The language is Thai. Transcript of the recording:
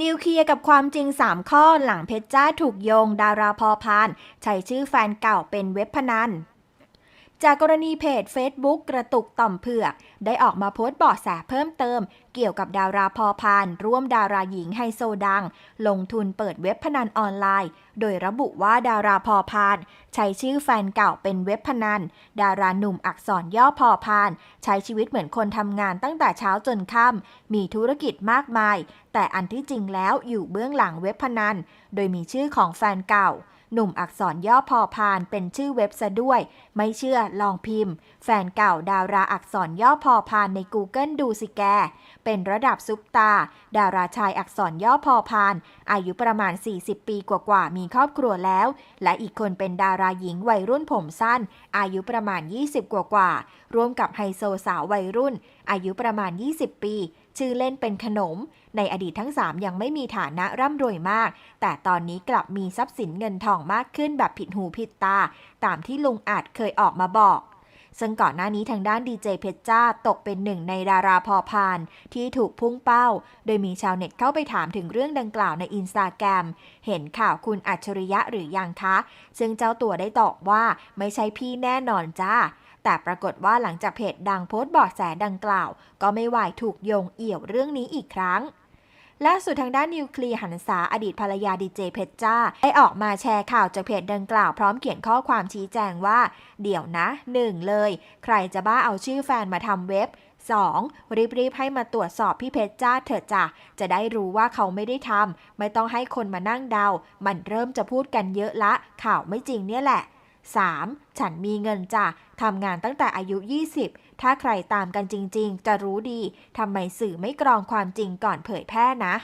นิวเคลียร์กับความจริง 3 ข้อหลังเพชรจ้าถูกโยง ดาราพอพาน ใช้ชื่อแฟนเก่าเป็นเว็บพนัน จากกรณีเพจ Facebook กระตุกต่อมเผือก ได้ออกมาโพสต์เบาะแสเพิ่มเติม เกี่ยวกับดาราพอพาน ร่วมดาราหญิงไฮโซดัง ลงทุนเปิดเว็บพนันออนไลน์ โดยระบุว่าดาราพอพาน ใช้ชื่อแฟนเก่าเป็นเว็บพนัน ดาราหนุ่มอักษรย่อพอพาน ใช้ชีวิตเหมือนคนทำงานตั้งแต่เช้าจนค่ำมีธุรกิจมากมาย แต่อันที่จริงแล้วอยู่เบื้องหลังเว็บพนัน โดยมีชื่อของแฟนเก่า หนุ่มอักษรย่อพอพานเป็นชื่อเว็บซะด้วย ไม่เชื่อลองพิมพ์ แฟนเก่าดาราอักษรย่อพอพานใน Google ดูสิแก เป็นระดับซุปตา ดาราชายอักษรย่อพอพาน อายุประมาณ 40 ปีกว่าๆมีครอบครัวแล้ว และอีกคนเป็นดาราหญิงวัยรุ่นผมสั้น อายุประมาณ 20 กว่าๆร่วมกับไฮโซสาววัยรุ่น อายุประมาณ 20 ปี ชื่อเล่นเป็นขนม ในอดีตทั้ง 3 ยังไม่มีฐานะร่ำรวยมาก แต่ตอนนี้กลับมีทรัพย์สินเงินทองมากขึ้นแบบผิดหูผิดตา ตามที่ลุงอาจเคยออกมาบอก ซึ่งก่อนหน้านี้ทางด้านดีเจเพชรจ้าตกเป็นหนึ่งในดาราพอพาน ที่ถูกพุ่งเป้า โดยมีชาวเน็ตเข้าไปถามถึงเรื่องดังกล่าวในอินสตาแกรมเห็นข่าวคุณอัจฉริยะหรือยังคะ ซึ่งเจ้าตัวได้ตอบว่าไม่ใช่พี่แน่นอนจ้าแต่ปรากฏว่าหลังจากเพจดังโพสต์บาะแสดังกล่าว ก็ไม่วายถูกโยงเอี่ยวเรื่องนี้อีกครั้ง ล่าสุดทางด้านนิวเคลียร์หันษาอดีตภรรยาดีเจเพชรจ้า ได้ออกมาแชร์ข่าวจากเพจดังกล่าวพร้อมเขียนข้อความชี้แจงว่า เดี๋ยวนะ 1 เลย ใครจะบ้าเอาชื่อแฟนมาทำเว็บ 2. รีบๆให้มาตรวจสอบพี่เพชรจ้าเถอะจ้ะจะได้รู้ว่าเขาไม่ได้ทำไม่ต้องให้คนมานั่งเดา มันเริ่มจะพูดกันเยอะละ ข่าวไม่จริงเนี่ยแหละ 3. ฉันมีเงินจ้ะทำงานตั้งแต่อายุ 20 ถ้าใครตามกันจริง ๆ จะรู้ดีทำไมสื่อไม่กรองความจริงก่อนเผยแพร่นะ